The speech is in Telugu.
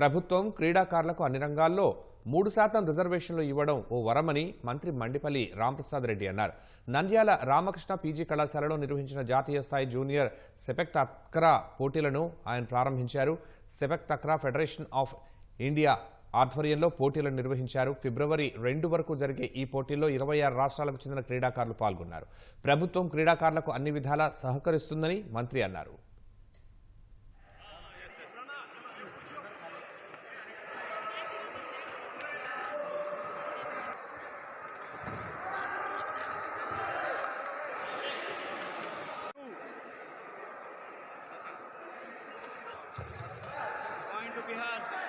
ప్రభుత్వం క్రీడాకారులకు అన్ని రంగాల్లో మూడు శాతం రిజర్వేషన్లు ఇవ్వడం ఓ వరమని మంత్రి మండిపల్లి రాంప్రసాద్ రెడ్డి అన్నారు. నంద్యాల రామకృష్ణ పీజీ కళాశాలలో నిర్వహించిన జాతీయ స్థాయి జూనియర్ సెపెక్ తక్రా పోటీలను ఆయన ప్రారంభించారు. Sepak takraw federation of India ఆధ్వర్యంలో పోటీలను నిర్వహించారు. ఫిబ్రవరి రెండు వరకు జరిగే ఈ పోటీల్లో ఇరవై ఆరు రాష్ట్రాలకు చెందిన క్రీడాకారులు పాల్గొన్నారు. ప్రభుత్వం క్రీడాకారులకు అన్ని విధాలా సహకరిస్తుందని మంత్రి అన్నారు. behind.